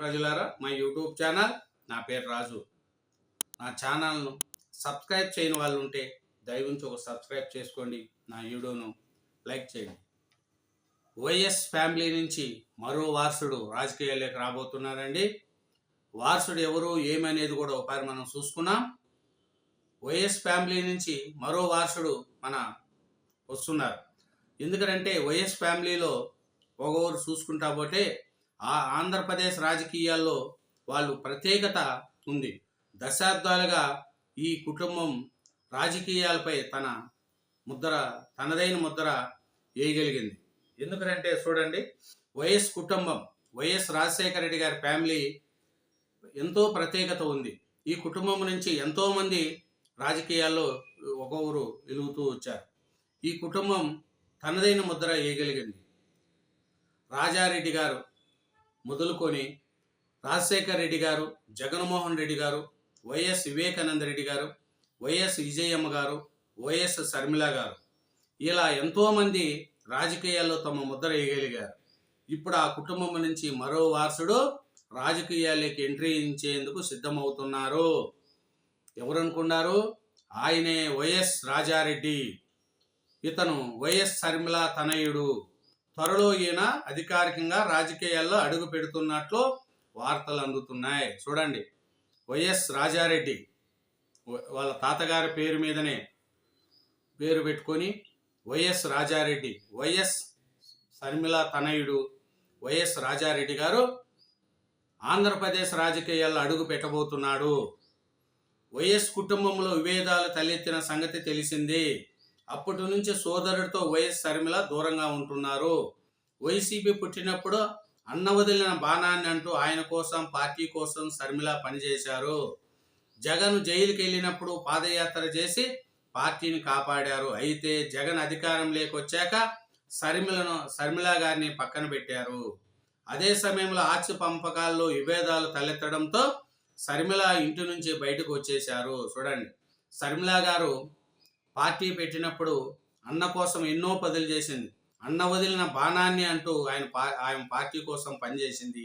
ప్రజలారా మా YouTube channel నా పేరు రాజు. నా ఛానల్ను సబ్స్క్రైబ్ చేయని వాళ్ళు ఉంటే దయవుంచి ఒక సబ్స్క్రైబ్ చేసుకోండి నా వీడియోను లైక్ చేయండి. వైఎస్ ఫ్యామిలీ నుంచి మరో వారసుడు రాజకీయాల్లోకి రాబోతున్నారండి వారసుడు ఎవరు ఏమనేది కూడా ఒకసారి మనం చూసుకున్నాం వైఎస్ ఫ్యామిలీ నుంచి మరో వారసుడు మన వస్తున్నారు. ఎందుకంటే వైఎస్ ఫ్యామిలీలో ఒకరు చూసుకుంటా పోతే ఆ ఆంధ్రప్రదేశ్ రాజకీయాల్లో వాళ్ళు ప్రత్యేకత ఉంది. దశాబ్దాలుగా ఈ కుటుంబం రాజకీయాలపై తన ముద్ర తనదైన ముద్ర వేయగలిగింది. ఎందుకంటే చూడండి వైఎస్ కుటుంబం వైఎస్ రాజశేఖర రెడ్డి గారి ఫ్యామిలీ ఎంతో ప్రత్యేకత ఉంది. ఈ కుటుంబం నుంచి ఎంతోమంది రాజకీయాల్లో ఒక్కొక్కరు వెలుగుతూ వచ్చారు. ఈ కుటుంబం తనదైన ముద్ర వేయగలిగింది. రాజారెడ్డి గారు మొదలుకొని రాజశేఖర్ రెడ్డి గారు జగన్మోహన్ రెడ్డి గారు వైఎస్ వివేకానంద రెడ్డి గారు వైఎస్ విజయమ్మ గారు వైఎస్ శర్మిల గారు. ఇలా ఎంతోమంది రాజకీయాల్లో తమ ముద్ర వేయగలిగారు ఇప్పుడు ఆ కుటుంబం నుంచి మరో వారసుడు రాజకీయాలకి ఎంట్రీ ఇచ్చేందుకు సిద్ధమవుతున్నారు. ఎవరనుకున్నారు? ఆయనే వైఎస్ రాజారెడ్డి. ఇతను వైఎస్ శర్మిల తనయుడు. త్వరలో ఈయన అధికారికంగా రాజకీయాల్లో అడుగు పెడుతున్నట్లు వార్తలు అందుతున్నాయి. చూడండి. వైఎస్ రాజారెడ్డి వాళ్ళ తాతగారి పేరు మీదనే పేరు పెట్టుకొని వైఎస్ రాజారెడ్డి వైఎస్ శర్మిల తనయుడు వైఎస్ రాజారెడ్డి గారు ఆంధ్రప్రదేశ్ రాజకీయాల్లో అడుగు పెట్టబోతున్నాడు. వైఎస్ కుటుంబంలో విభేదాలు తలెత్తిన సంగతి తెలిసింది. అప్పటి నుంచి సోదరుడితో వైఎస్ శర్మిల దూరంగా ఉంటున్నారు. వైసీపీ పుట్టినప్పుడు అన్న వదిలిన బాణాన్ని అంటూ ఆయన కోసం పార్టీ కోసం శర్మిల పనిచేశారు. జగన్ జైలుకి వెళ్ళినప్పుడు పాదయాత్ర చేసి పార్టీని కాపాడారు. అయితే జగన్ అధికారం లేకొచ్చాక శర్మిలను శర్మిల గారిని పక్కన పెట్టారు. అదే సమయంలో ఆర్చి పంపకాల్లో విభేదాలు తలెత్తడంతో శర్మిల ఇంటి నుంచి బయటకు వచ్చేశారు. చూడండి శర్మిల గారు పార్టీ పెట్టినప్పుడు అన్న కోసం ఎన్నో పదులు చేసింది. అన్న వదిలిన బాణాన్ని అంటూ ఆయన పా ఆయన పార్టీ కోసం పనిచేసింది.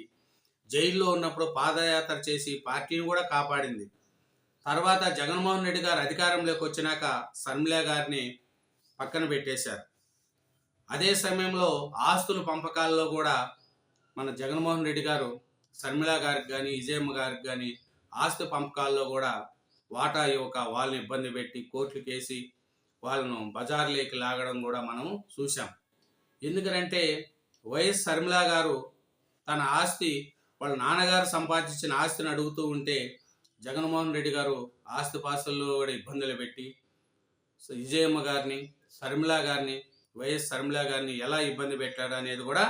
జైల్లో ఉన్నప్పుడు పాదయాత్ర చేసి పార్టీని కూడా కాపాడింది. తర్వాత జగన్మోహన్ రెడ్డి గారు అధికారంలోకి వచ్చినాక శర్మిల గారిని పక్కన పెట్టేశారు. అదే సమయంలో ఆస్తుల పంపకాల్లో కూడా మన జగన్మోహన్ రెడ్డి గారు శర్మిళ గారికి కానీ విజయమ్మ గారికి కానీ ఆస్తి పంపకాల్లో కూడా వాటా ఇవ్వక వాళ్ళని ఇబ్బంది పెట్టి కోర్టులు కేసి వాళ్ళను బజార్లోకి లాగడం కూడా మనం చూసాం ఎందుకంటే వైఎస్ శర్మిల గారు తన ఆస్తి వాళ్ళ నాన్నగారు సంపాదించిన ఆస్తిని అడుగుతూ ఉంటే జగన్మోహన్ రెడ్డి గారు ఆస్తి పాస్తుల్లో కూడా ఇబ్బందులు పెట్టి విజయమ్మ గారిని శర్మిల గారిని వైఎస్ శర్మిల గారిని ఎలా ఇబ్బంది పెట్టాడు అనేది కూడా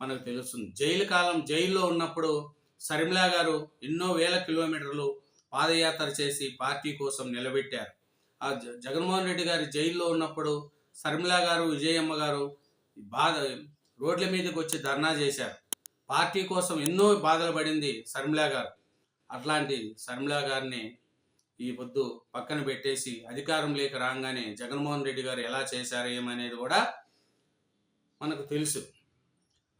మనకు తెలుస్తుంది. జైలు కాలం జైల్లో ఉన్నప్పుడు శర్మిల గారు ఎన్నో వేల కిలోమీటర్లు పాదయాత్ర చేసి పార్టీ కోసం నిలబెట్టారు. ఆ జగన్మోహన్ రెడ్డి గారి జైల్లో ఉన్నప్పుడు శర్మిల గారు విజయమ్మ గారు బాధ రోడ్ల మీదకి వచ్చి ధర్నా చేశారు. పార్టీ కోసం ఎన్నో బాధలు పడింది శర్మిల గారు. అట్లాంటి శర్మిల గారిని ఈ పొద్దు పక్కన పెట్టేసి అధికారం లేక రాగానే జగన్మోహన్ రెడ్డి గారు ఎలా చేశారు ఏమనేది కూడా మనకు తెలుసు.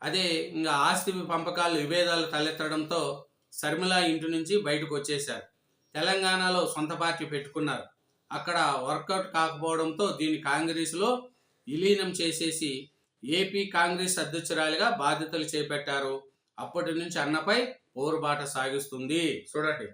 అదే ఇంకా ఆస్తి పంపకాలు విభేదాలు తలెత్తడంతో శర్మిల ఇంటి నుంచి బయటకు వచ్చేశారు. తెలంగాణలో సొంత పార్టీ పెట్టుకున్నారు. అక్కడ వర్కౌట్ కాకపోవడంతో దీన్ని కాంగ్రెస్లో విలీనం చేసేసి ఏపీ కాంగ్రెస్ అధ్యక్షురాలిగా బాధ్యతలు చేపట్టారు. అప్పటి నుంచి అన్నపై పోరుబాట సాగిస్తుంది. చూడండి.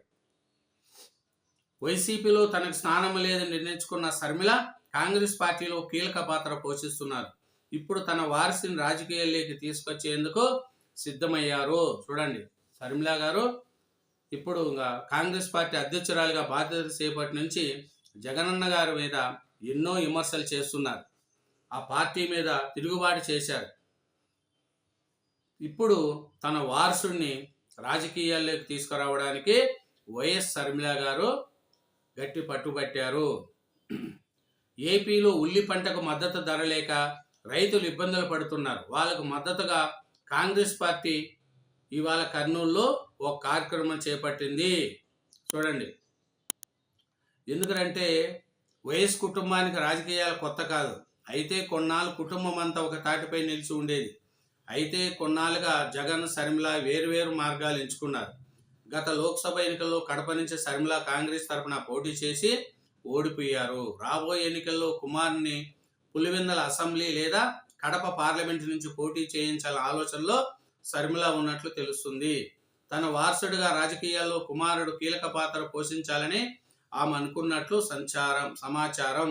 వైసీపీలో తనకు స్థానం లేదని నిర్ణయించుకున్న శర్మిల కాంగ్రెస్ పార్టీలో కీలక పాత్ర పోషిస్తున్నారు. ఇప్పుడు తన వారసుని రాజకీయాల్లోకి తీసుకొచ్చేందుకు సిద్ధమయ్యారు. చూడండి. శర్మిల గారు ఇప్పుడు ఇంకా కాంగ్రెస్ పార్టీ అధ్యక్షురాలిగా బాధ్యత చేపట్టి నుంచి జగనన్న గారి మీద ఎన్నో విమర్శలు చేస్తున్నారు. ఆ పార్టీ మీద తిరుగుబాటు చేశారు. ఇప్పుడు తన వారసుడిని రాజకీయాల్లోకి తీసుకురావడానికి వైఎస్ శర్మిల గారు గట్టి పట్టుబట్టారు. ఏపీలో ఉల్లి పంటకు మద్దతు ధర లేక రైతులు ఇబ్బందులు పడుతున్నారు. వాళ్ళకు మద్దతుగా కాంగ్రెస్ పార్టీ ఇవాళ కర్నూలులో ఒక కార్యక్రమం చేపట్టింది. చూడండి. ఎందుకంటే వైఎస్ కుటుంబానికి రాజకీయాలు కొత్త కాదు. అయితే కొన్నాళ్ళు కుటుంబం అంతా ఒక తాటిపై నిలిచి ఉండేది. అయితే కొన్నాళ్ళుగా జగన్ శర్మిల వేరువేరు మార్గాలు ఎంచుకున్నారు. గత లోక్సభ ఎన్నికల్లో కడప నుంచి శర్మిల కాంగ్రెస్ తరఫున పోటీ చేసి ఓడిపోయారు. రాబోయే ఎన్నికల్లో కుమార్ని పులివెందల అసెంబ్లీ లేదా కడప పార్లమెంట్ నుంచి పోటీ చేయించాలన్న ఆలోచనలో శర్మిల ఉన్నట్లు తెలుస్తుంది. తన వారసుడిగా రాజకీయాల్లో కుమారుడు కీలక పాత్ర పోషించాలని ఆమె అనుకున్నట్లు సంచారం సమాచారం.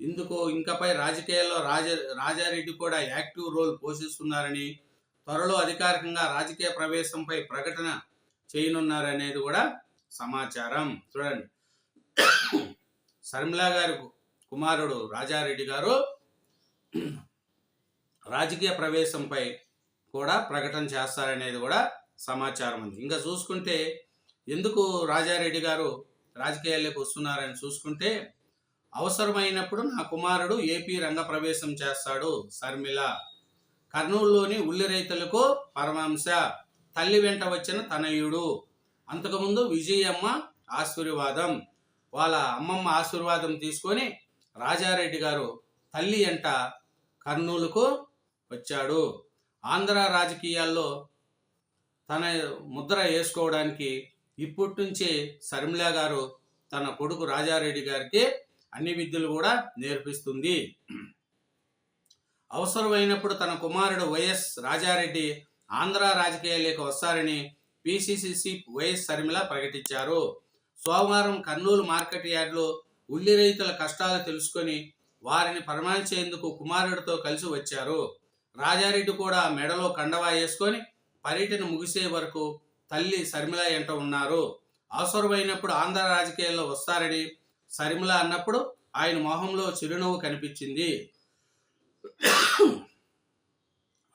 ఇందుకు ఇంకపై రాజకీయాల్లో రాజ రాజారెడ్డి కూడా యాక్టివ్ రోల్ పోషిస్తున్నారని త్వరలో అధికారికంగా రాజకీయ ప్రవేశంపై ప్రకటన చేయనున్నారనేది కూడా సమాచారం. చూడండి. శర్మిలా గారి కుమారుడు రాజారెడ్డి గారు రాజకీయ ప్రవేశంపై కూడా ప్రకటన చేస్తారనేది కూడా సమాచారం ఉంది. ఇంకా చూసుకుంటే ఎందుకు రాజారెడ్డి గారు రాజకీయాల్లోకి వస్తున్నారని చూసుకుంటే అవసరమైనప్పుడు నా కుమారుడు ఏపీ రంగ ప్రవేశం చేస్తాడు శర్మిల కర్నూలులోని ఉల్లి రైతులకు పరమాంశ తల్లి వెంట వచ్చిన తనయుడు. అంతకుముందు విజయమ్మ ఆశీర్వాదం. వాళ్ళ అమ్మమ్మ ఆశీర్వాదం తీసుకొని రాజారెడ్డి గారు తల్లి ఎంట కర్నూలుకు వచ్చాడు. ఆంధ్ర రాజకీయాల్లో తన ముద్ర వేసుకోవడానికి ఇప్పటి నుంచే శర్మిల గారు తన కొడుకు రాజారెడ్డి గారికి అన్ని విద్యలు కూడా నేర్పిస్తుంది. అవసరమైనప్పుడు తన కుమారుడు వైఎస్ రాజారెడ్డి ఆంధ్ర రాజకీయాలకు వస్తారని పిసిసిసి వైఎస్ శర్మిల ప్రకటించారు. సోమవారం కర్నూలు మార్కెట్ యార్డ్లో ఉల్లి రైతుల కష్టాలు తెలుసుకొని వారిని పరామర్శించేందుకు కుమారుడితో కలిసి వచ్చారు. రాజారెడ్డి కూడా మెడలో కండవా వేసుకొని పర్యటన ముగిసే వరకు తల్లి శర్మిల ఎంట ఉన్నారు. అవసరమైనప్పుడు ఆంధ్ర రాజకీయాల్లో వస్తారని శర్మిల అన్నప్పుడు ఆయన మొహంలో చిరునవ్వు కనిపించింది.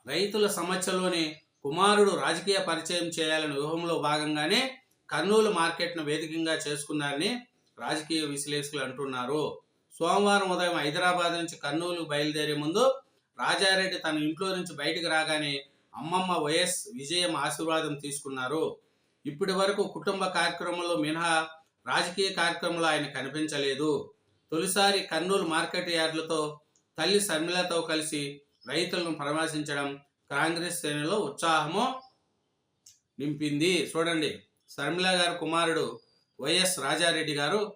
రైతుల సమస్యలోని కుమారుడు రాజకీయ పరిచయం చేయాలని వ్యూహంలో భాగంగానే కర్నూలు మార్కెట్ను వేదికగా చేసుకున్నారని రాజకీయ విశ్లేషకులు అంటున్నారు. సోమవారం ఉదయం హైదరాబాద్ నుంచి కర్నూలు బయలుదేరే ముందు రాజారెడ్డి తన ఇంట్లో నుంచి బయటకు రాగానే అమ్మమ్మ వైఎస్ విజయం ఆశీర్వాదం తీసుకున్నారు. ఇప్పటి వరకు కుటుంబ కార్యక్రమంలో మినహా రాజకీయ కార్యక్రమంలో ఆయన కనిపించలేదు. తొలిసారి కర్నూలు మార్కెట్ యార్డులతో తల్లి శర్మిలతో కలిసి రైతులను పరామర్శించడం కాంగ్రెస్ శ్రేణిలో ఉత్సాహము నింపింది. చూడండి శర్మిల గారి కుమారుడు వైఎస్ రాజారెడ్డి గారు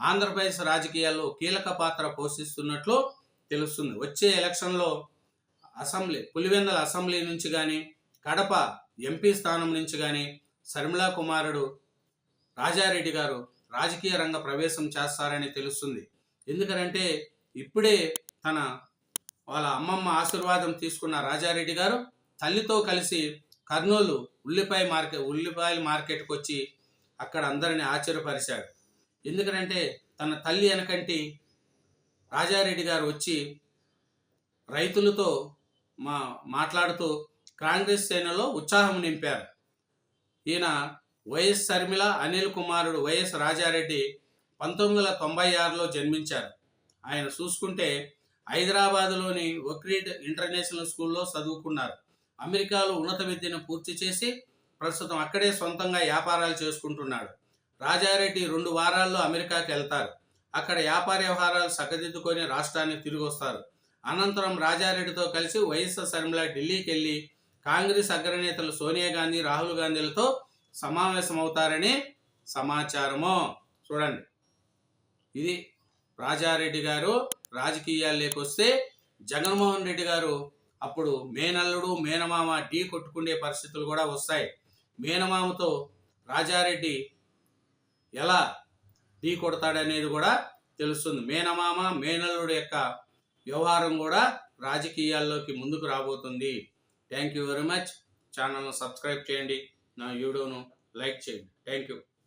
ఆంధ్రప్రదేశ్ రాజకీయాల్లో కీలక పాత్ర పోషిస్తున్నట్లు తెలుస్తుంది. వచ్చే ఎలక్షన్లో అసెంబ్లీ పులివెందల అసెంబ్లీ నుంచి కానీ కడప ఎంపీ స్థానం నుంచి కానీ శర్మిళా కుమారుడు రాజారెడ్డి గారు రాజకీయ రంగ ప్రవేశం చేస్తారని తెలుస్తుంది. ఎందుకనంటే ఇప్పుడే తన వాళ్ళ అమ్మమ్మ ఆశీర్వాదం తీసుకున్న రాజారెడ్డి గారు తల్లితో కలిసి కర్నూలు ఉల్లిపాయ మార్కెట్ ఉల్లిపాయల మార్కెట్కి వచ్చి అక్కడ అందరిని ఆశ్చర్యపరిచాడు. ఎందుకంటే తన తల్లి వెనకంటి రాజారెడ్డి గారు వచ్చి రైతులతో మా మాట్లాడుతూ కాంగ్రెస్ సేనలో ఉత్సాహం నింపారు. ఈయన వైఎస్ శర్మిల అనిల్ కుమారుడు వైఎస్ రాజారెడ్డి పంతొమ్మిది వందల తొంభై ఆరులో జన్మించారు. ఆయన చూసుకుంటే హైదరాబాదులోని ఒక్రీడ్ ఇంటర్నేషనల్ స్కూల్లో చదువుకున్నారు. అమెరికాలో ఉన్నత విద్యను పూర్తి చేసి ప్రస్తుతం అక్కడే సొంతంగా వ్యాపారాలు చేసుకుంటున్నాడు. రాజారెడ్డి రెండు వారాల్లో అమెరికాకి వెళ్తారు. అక్కడ వ్యాపార వ్యవహారాలు సగదిద్దుకొని రాష్ట్రానికి తిరిగి వస్తారు. అనంతరం రాజారెడ్డితో కలిసి వైఎస్ఆర్ శర్మిల ఢిల్లీకి వెళ్ళి కాంగ్రెస్ అగ్రనేతలు సోనియా గాంధీ రాహుల్ గాంధీలతో సమావేశమవుతారని సమాచారము. చూడండి. ఇది రాజారెడ్డి గారు రాజకీయాల్లోకి వస్తే జగన్మోహన్ రెడ్డి గారు అప్పుడు మేనల్లుడు మేనమామ ఢీ కొట్టుకునే పరిస్థితులు కూడా వస్తాయి. మేనమామతో రాజారెడ్డి ఎలా ఢీ కొడతాడనేది కూడా తెలుస్తుంది. మేనమామ మేనల్లుడు యొక్క వ్యవహారం కూడా రాజకీయాల్లోకి ముందుకు రాబోతుంది. థ్యాంక్ యూ వెరీ మచ్ ఛానల్ను సబ్స్క్రైబ్ చేయండి. నా వీడియోను లైక్ చేయండి. Thank you